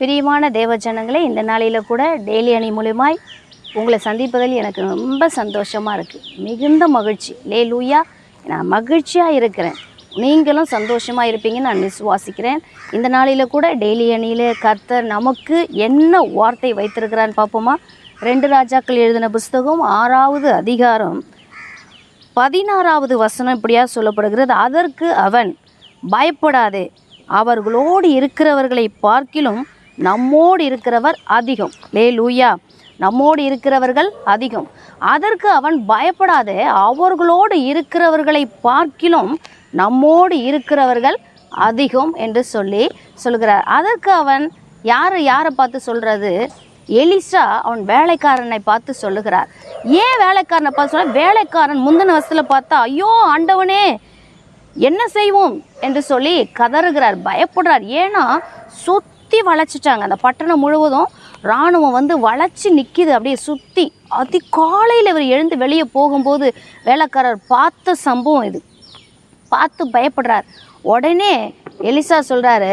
பிரியமான தேவஜனங்களை இந்த நாளில் கூட டெய்லி அணி மூலியமாய் உங்களை சந்திப்பதில் எனக்கு ரொம்ப சந்தோஷமாக இருக்குது மிகுந்த மகிழ்ச்சி. லே லூயா நான் மகிழ்ச்சியாக இருக்கிறேன். நீங்களும் சந்தோஷமாக இருப்பீங்கன்னு நான் விசுவாசிக்கிறேன். இந்த நாளில் கூட டெய்லி அணியில் கர்த்தர் நமக்கு என்ன வார்த்தை வைத்திருக்கிறான்னு பார்ப்போமா? ரெண்டு ராஜாக்கள் எழுதின புஸ்தகம் ஆறாவது அதிகாரம் பதினாறாவது வசனம் இப்படியாக சொல்லப்படுகிறது. அதற்கு அவன் பயப்படாதே. அவர்களோடு இருக்கிறவர்களை பார்க்கிலும் நம்மோடு இருக்கிறவர் அதிகம். லே லூயா நம்மோடு இருக்கிறவர்கள் அதிகம். அதற்கு அவன் பயப்படாதே அவர்களோடு இருக்கிறவர்களை பார்க்கிலும் நம்மோடு இருக்கிறவர்கள் அதிகம் என்று சொல்லி சொல்கிறார். அதற்கு அவன் யார் யாரை பார்த்து சொல்கிறது எலிசா அவன் வேலைக்காரனை பார்த்து சொல்லுகிறார். ஏன் வேலைக்காரனை பார்த்து சொல்ல வேலைக்காரன் முந்தின வசத்தில் பார்த்தா ஐயோ ஆண்டவனே என்ன செய்வோம்? என்று சொல்லி கதறுகிறார் பயப்படுறார். ஏன்னா சுற்றி வளைச்சிட்டாங்க. அந்த பட்டணம் முழுவதும் இராணுவம் வந்து வளைச்சி நிற்கிது அப்படியே சுற்றி அதி காலையில் இவர் எழுந்து வெளியே போகும்போது வேலைக்காரர் பார்த்த சம்பவம் இது. பார்த்து பயப்படுறார். உடனே எலிசா சொல்கிறாரு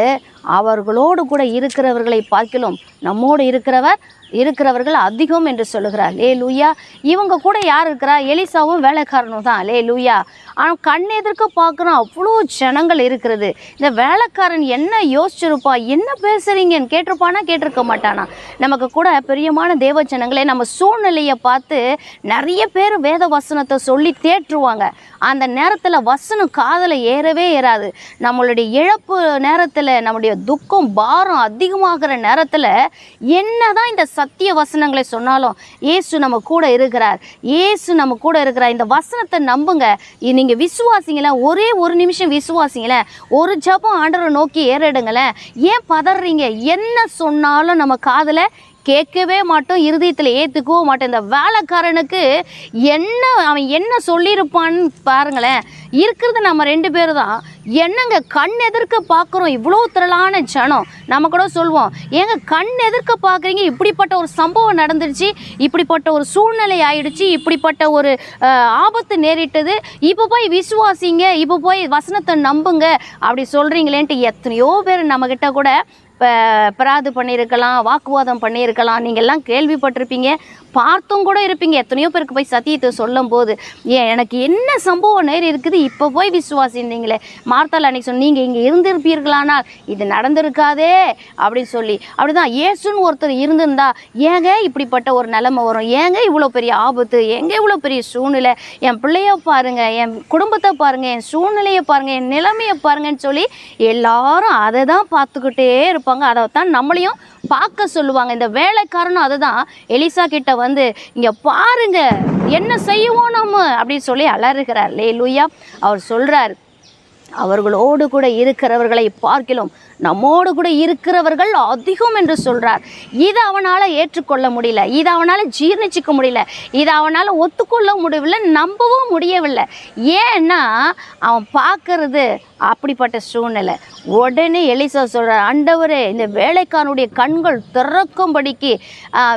அவர்களோடு கூட இருக்கிறவர்களை பார்க்கிலும் நம்மோடு இருக்கிறவர் இருக்கிறவர்கள் அதிகம் என்று சொல்லுகிறார். லே லூயா இவங்க கூட யார் இருக்கிறா? எலிசாவும் வேலைக்காரனும் தான். லே லூயா ஆனால் கண் எதிர்க்க பார்க்குறோம் அவ்வளோ ஜனங்கள் இருக்கிறது. இந்த வேலைக்காரன் என்ன யோசிச்சிருப்பா? என்ன பேசுறீங்கன்னு கேட்டிருப்பானா? கேட்டிருக்க மாட்டானா? நமக்கு கூட பிரியமான தேவ ஜனங்களே நம்ம சூழ்நிலையை பார்த்து நிறைய பேர் வேத வசனத்தை சொல்லி தேற்றுவாங்க. அந்த நேரத்தில் வசனம் காதலை ஏறவே ஏறாது. நம்மளுடைய இழப்பு நேரத்தில் நம்முடைய துக்கம் பாரம் அதிகமாகிற நேரத்தில் என்ன தான் இந்த சத்திய வசனங்களை சொன்னாலும் இயேசு நம்ம கூட இருக்கிறார். இயேசு நம்ம கூட இருக்கிறார். இந்த வசனத்தை நம்புங்க. நீங்கள் விசுவாசிங்களேன் ஒரே ஒரு நிமிஷம் விசுவாசிங்களேன் ஒரு ஜபம் ஆண்டரை நோக்கி ஏறிடுங்களேன் ஏன் பதறீங்க? என்ன சொன்னாலும் நம்ம காதில் கேட்கவே மாட்டோம் இருதயத்தில் ஏற்றுக்கவும் மாட்டோம். இந்த வேலைக்காரனுக்கு என்ன அவன் என்ன சொல்லியிருப்பான்னு பாருங்களேன். இருக்கிறது நம்ம ரெண்டு பேர் தான் என்னங்க கண் எதிர்க்க பார்க்குறோம்? இவ்வளோ திரளான ஜனம். நம்ம கூட சொல்லுவோம் ஏங்க கண் எதிர்க்க பார்க்குறீங்க? இப்படிப்பட்ட ஒரு சம்பவம் நடந்துருச்சு இப்படிப்பட்ட ஒரு சூழ்நிலை ஆயிடுச்சு இப்படிப்பட்ட ஒரு ஆபத்து நேரிட்டது. இப்போ போய் விசுவாசிங்க இப்போ போய் வசனத்தை நம்புங்க. அப்படி சொல்கிறீங்களேன்ட்டு எத்தனையோ பேர் நம்மக்கிட்ட கூட பிராது பண்ணியிருக்கலாம் வாக்குவாதம் பண்ணியிருக்கலாம் நீங்கள்லாம் கேள்விப்பட்டிருப்பீங்க. பார்த்தும் கூட இருப்பீங்க. எத்தனையோ பேருக்கு போய் சத்தியத்தை சொல்லும் போது ஏன் எனக்கு என்ன சம்பவம் நேரி இருக்குது? இப்போ போய் விசுவாசிந்தீங்களே மார்த்தால் அன்னைக்கு சொன்ன நீங்கள் இங்கே இருந்திருப்பீர்களானால் இது நடந்திருக்காதே அப்படின்னு சொல்லி. அப்படிதான் இயேசுன்னு ஒருத்தர் இருந்திருந்தா ஏங்க இப்படிப்பட்ட ஒரு நிலைமை வரும்? ஏங்க இவ்வளோ பெரிய ஆபத்து? ஏங்க இவ்வளோ பெரிய சூழ்நிலை? என் பிள்ளைய பாருங்க என் குடும்பத்தை பாருங்கள் என் சூழ்நிலையை பாருங்கள் என் நிலைமையை பாருங்கன்னு சொல்லி எல்லாரும் அதை தான் பார்த்துக்கிட்டே இருப்பாங்க. அதை தான் நம்மளையும் பார்க்க சொல்லுவாங்க. இந்த வேலைக்காரனும் அதை தான் எலிசா கிட்ட வந்து இங்கே பாருங்க என்ன செய்வோம் நம்ம? அப்படின்னு சொல்லி அலறுகிறார். லே லூயா அவர் சொல்கிறார் அவர்களோடு கூட இருக்கிறவர்களை பார்க்கிலும் நம்மோடு கூட இருக்கிறவர்கள் அதிகம் என்று சொல்கிறார் இதை அவனால் ஏற்றுக்கொள்ள முடியல. இதை அவனால் ஜீர்ணிச்சிக்க முடியல. இதை அவனால் ஒத்துக்கொள்ள முடியவில்லை நம்பவும் முடியவில்லை. ஏன்னா அவன் பார்க்கறது அப்படிப்பட்ட சூழ்நிலை. உடனே எலிசா சொல்கிறார் ஆண்டவரே இந்த வேலைக்காரனுடைய கண்கள் திறக்கும்படிக்கு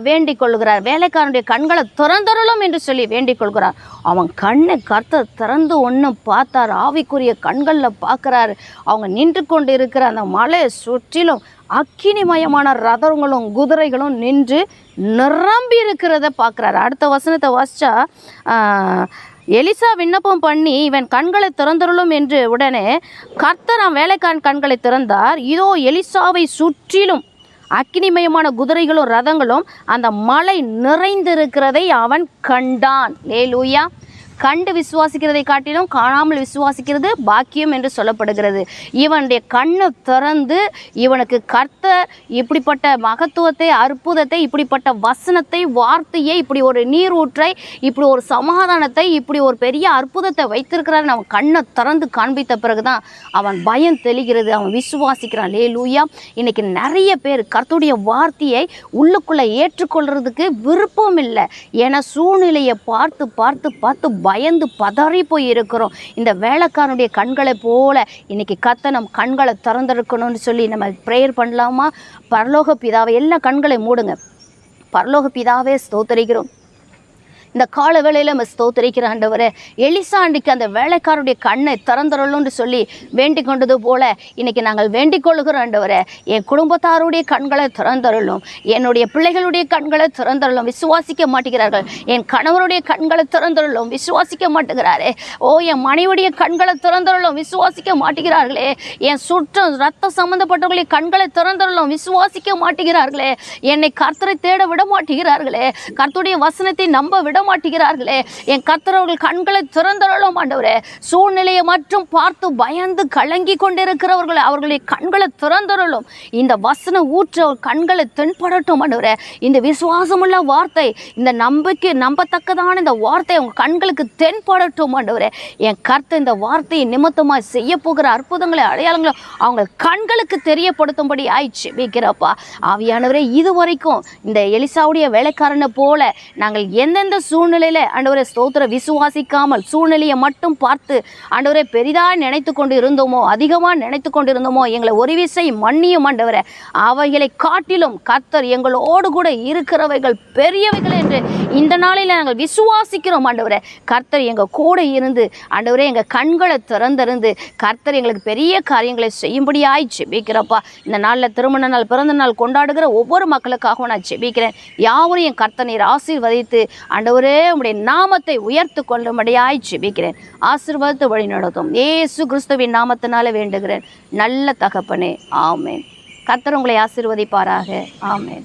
வேண்டிக் கொள்கிறார். வேலைக்காரனுடைய கண்களை திறந்தருளும் என்று சொல்லி வேண்டிக் கொள்கிறார். அவன் கண்ணை கர்த்த திறந்து ஒன்றும் பார்த்தார். ஆவிக்குரிய கண்களில் பார்க்குறாரு. அவங்க நின்று கொண்டு இருக்கிற அந்த மலை மலையை சுற்றிலும் அக்கினிமயமான ரதங்களும் குதிரைகளும் நின்று நிரம்பி இருக்கிறத பார்க்குறாரு. அடுத்த வசனத்தை வாசித்தா எலிசா விண்ணப்பம் பண்ணி இவன் கண்களை திறந்துருளும் என்று உடனே கர்த்தரம் வேலைக்காரன் கண்களை திறந்தார். இதோ எலிசாவை சுற்றிலும் அக்கினிமயமான குதிரைகளும் ரதங்களும் அந்த மலை நிறைந்திருக்கிறதை அவன் கண்டான். லேலூயா கண்டு விசுவாசிக்கிறதை காட்டிலும் காணாமல் விசுவாசிக்கிறது பாக்கியம் என்று சொல்லப்படுகிறது. இவனுடைய கண்ணை திறந்து இவனுக்கு கர்த்த இப்படிப்பட்ட மகத்துவத்தை அற்புதத்தை இப்படிப்பட்ட வசனத்தை வார்த்தையை இப்படி ஒரு நீரூற்றை இப்படி ஒரு சமாதானத்தை இப்படி ஒரு பெரிய அற்புதத்தை வைத்திருக்கிறார். அவன் கண்ணை திறந்து காண்பித்த பிறகுதான் அவன் பயம் தெளிகிறது. அவன் விசுவாசிக்கிறான். லே லூயா இன்னைக்கு நிறைய பேர் கர்த்துடைய வார்த்தையை உள்ளுக்குள்ளே ஏற்றுக்கொள்றதுக்கு விருப்பம் இல்லை. ஏன்னா சூழ்நிலையை பார்த்து பார்த்து பார்த்து பயந்து பதறி போய் இருக்கிறோம். இந்த வேலைக்காரனுடைய கண்களை போல இன்னைக்கு கத்த நம் கண்களை திறந்திருக்கணும்னு சொல்லி நம்ம ப்ரேயர் பண்ணலாமா? பரலோக பிதாவை எல்லா கண்களை மூடுங்க. பரலோக பிதாவே ஸ்தோத்தரிக்கிறோம். இந்த கால வேளையில் நம்ம ஸ்தோத்திரிக்கிற ஆண்டவரே எலிசா அன்றைக்கு அந்த வேலைக்காரருடைய கண்ணை திறந்துடலும்னு சொல்லி வேண்டிக் கொண்டது போல இன்னைக்கு நாங்கள் வேண்டிக் கொள்ளுகிறோம் ஆண்டவரே. என் குடும்பத்தாருடைய கண்களை திறந்தருளும் என்னுடைய பிள்ளைகளுடைய கண்களை திறந்தருளும் விசுவாசிக்க மாட்டேங்கிறார்கள். என் கணவருடைய கண்களை திறந்தருளும் விசுவாசிக்க மாட்டேங்கிறாரே. ஓ என் மனைவியுடைய கண்களை திறந்தருளும் விசுவாசிக்க மாட்டேங்கிறார்களே. என் சுற்றம் ரத்த சம்பந்தப்பட்டவர்களுடைய கண்களை திறந்தருளும் விசுவாசிக்க மாட்டேங்கிறார்களே. என்னை கர்த்தரை தேட விட மாட்டேங்கிறார்களே. கர்த்தருடைய வசனத்தை நம்ப விட மாட்டேங்கிறார்களே என் கர்த்தர் கண்களை திறந்தரலோ ஆண்டவரே. சூழ்நிலையை மட்டும் பார்த்து பயந்து கலங்கி கொண்டிருக்கிறவர்களை அவர்களை கண்களை திறந்தரலும் இந்த வசன ஊற்ற கண்களை தென்படட்டும் ஆண்டவரே. இந்த விசுவாசமுள்ள வார்த்தை இந்த நம்பிக்கை நம்பத்தக்கதான இந்த வார்த்தை உங்கள் கண்களுக்கு தென்படட்டும் ஆண்டவரே. என் கர்த்தர் இந்த வார்த்தையை நிமித்தமாக செய்ய போகிற அற்புதங்களை அடையாளங்களை அவங்க கண்களுக்கு தெரியப்படுத்தும்படி ஆயிடுச்சு வைக்கிறப்பா ஆவியானவரே இதுவரைக்கும் இந்த எலிசாவுடைய வேலைக்காரனை போல நாங்கள் எந்தெந்த சூழ்நிலையில ஆண்டவரை ஸ்தோத்திர விசுவாசிக்காமல் சூழ்நிலையை மட்டும் பார்த்து ஆண்டவரை பெரிதாக நினைத்து கொண்டு இருந்தோமோ அதிகமாக நினைத்து கொண்டு இருந்தோமோ எங்களை ஒரு விசை மன்னியும் ஆண்டவரை. அவைகளை காட்டிலும் கர்த்தர் எங்களோடு கூட இருக்கிறவைகள் பெரியவைகள் என்று இந்த நாளில் நாங்கள் விசுவாசிக்கிறோம் ஆண்டவரே. கர்த்தர் எங்கள் கூட இருந்து ஆண்டவரே எங்கள் கண்களை திறந்திருந்து கர்த்தர் எங்களுக்கு பெரிய காரியங்களை செய்யும்படியாய் ஜெபிக்கிறப்பா. இந்த நாளில் திருமண நாள் பிறந்த நாள் கொண்டாடுகிற ஒவ்வொரு மக்களுக்காகவும் நான் ஜெபிக்கிறேன். யாவரும் என் கர்த்தர் ஆசீர்வதித்து ஆண்டவர் உம்முடைய நாமத்தை உயர்த்து கொள்ளும்படியாய் ஜெபிக்கிறேன். ஆசிர்வாதத்தை வழி நடத்தும் ஏசு கிறிஸ்துவின் நாமத்தினால வேண்டுகிறேன். நல்ல தகப்பனே. ஆமேன். கத்தர் உங்களை ஆசீர்வதிப்பாராக. ஆமேன்.